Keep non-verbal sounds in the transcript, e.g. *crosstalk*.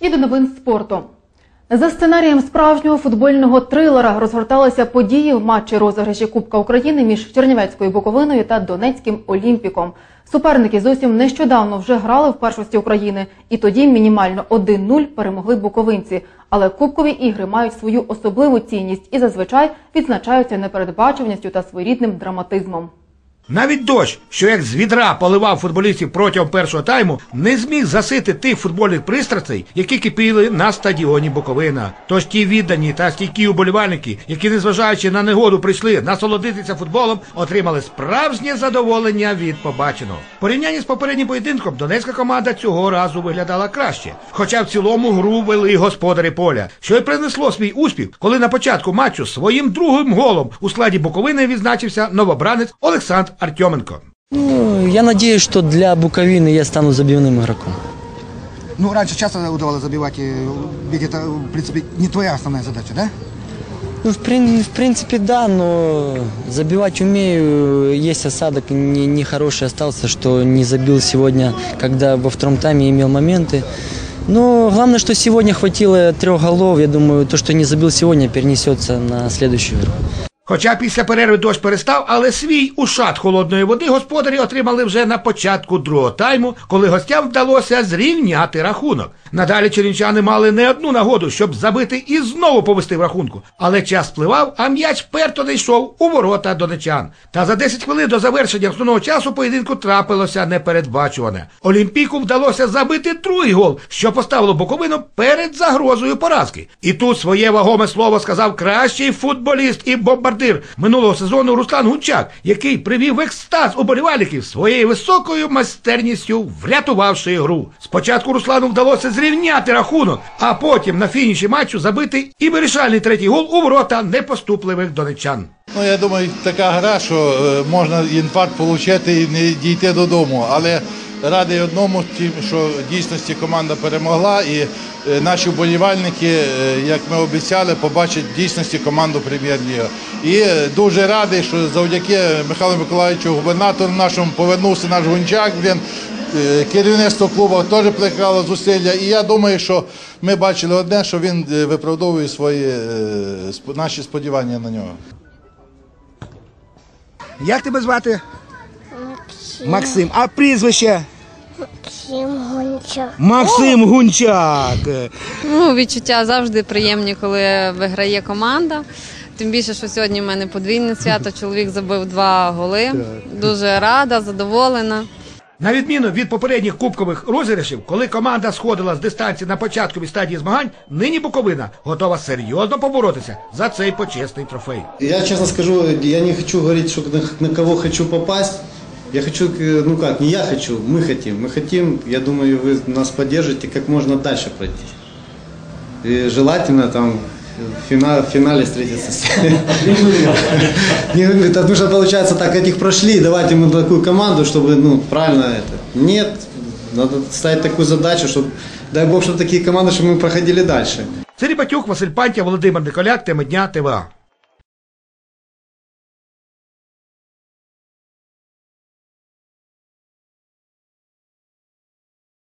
І до новин спорту. За сценарієм справжнього футбольного трилера розгорталися події в матчі розіграші Кубка України між Чернівецькою Буковиною та Донецьким Олімпіком. Суперники зовсім нещодавно вже грали в першості України, і тоді мінімально 1-0 перемогли буковинці. Але кубкові ігри мають свою особливу цінність і зазвичай відзначаються непередбачуваністю та своєрідним драматизмом. Навіть дощ, що як з відра поливав футболістів протягом першого тайму, не зміг засити тих футбольних пристрастей, які кипіли на стадіоні Буковина. Тож ті віддані та стійкі уболівальники, які, незважаючи на негоду, прийшли насолодитися футболом, отримали справжнє задоволення від побаченого. В порівнянні з попереднім поєдинком донецька команда цього разу виглядала краще. Хоча в цілому гру вели господарі поля, що й принесло свій успіх, коли на початку матчу своїм другим голом у складі Буковини відзначився новобранець Олександр Артьоменко. Ну, я надеюсь, что для Буковины я стану забивным игроком. Ну, раньше часто удавалось забивать, и ведь это, в принципе, не твоя основная задача, да? Ну, в, прин- в принципе, да, но забивать умею. Есть осадок не- нехороший остался, что не забил сегодня, когда во втором тайме имел моменты. Но главное, что сегодня хватило трех голов. Я думаю, то, что не забил сегодня, перенесется на следующую игру. Хоча після перерви дощ перестав, але свій ушат холодної води господарі отримали вже на початку другого тайму, коли гостям вдалося зрівняти рахунок. Надалі чернівчани мали не одну нагоду, щоб забити і знову повести в рахунку. Але час спливав, а м'яч перто не йшов у ворота донечан. Та за 10 хвилин до завершення основного часу поєдинку трапилося непередбачуване. Олімпіку вдалося забити другий гол, що поставило Буковину перед загрозою поразки. І тут своє вагоме слово сказав кращий футболіст і бомбардир минулого сезону Руслан Гунчак, який привів в екстаз уболівальників своєю високою майстерністю, врятувавши гру. Спочатку Руслану вдалося зрівняти рахунок, а потім на фініші матчу забити і вирішальний третій гол у ворота непоступливих донечан. Ну, я думаю, така гра, що е, можна інфаркт отримати і не дійти додому. Але радий одному, що в дійсності команда перемогла, і е, наші вболівальники, е, як ми обіцяли, побачать в дійсності команду прем'єр-ліги. І е, дуже радий, що завдяки Михайлу Миколаївичу, губернатору нашому, повернувся наш гончак. Він Керівництво клубу теж плекало зусилля, і я думаю, що ми бачили одне, що він виправдовує свої наші сподівання на нього. Як тебе звати? Максим. А прізвище? Максим Гончар. Максим Гунчак. Ну, відчуття завжди приємні, коли виграє команда. Тим більше, що сьогодні в мене подвійне свято. *laughs* Чоловік забив два голи. Дуже рада, задоволена. На відміну від попередніх кубкових розіграшів, коли команда сходила з дистанції на початковій стадії змагань, нині Буковина готова серйозно поборотися за цей почесний трофей. Я честно скажу, я не хочу говорить, что на, на кого хочу попасть. Я хочу, э, ну как, не я хочу, мы хотим. Мы хотим, я думаю, вы нас поддержите, как можно дальше пройти. И желательно там в фина- в финале встретиться *laughs* Не, Это нужно, получается, так этих прошли, давать ему такую команду, чтобы, ну, правильно это. Нет, надо ставить такую задачу, чтобы, дай бог, чтобы такие команды, чтобы мы проходили дальше. Сергій Батюк, Василь Пантя, Володимир Николяк, теми дня ТВА.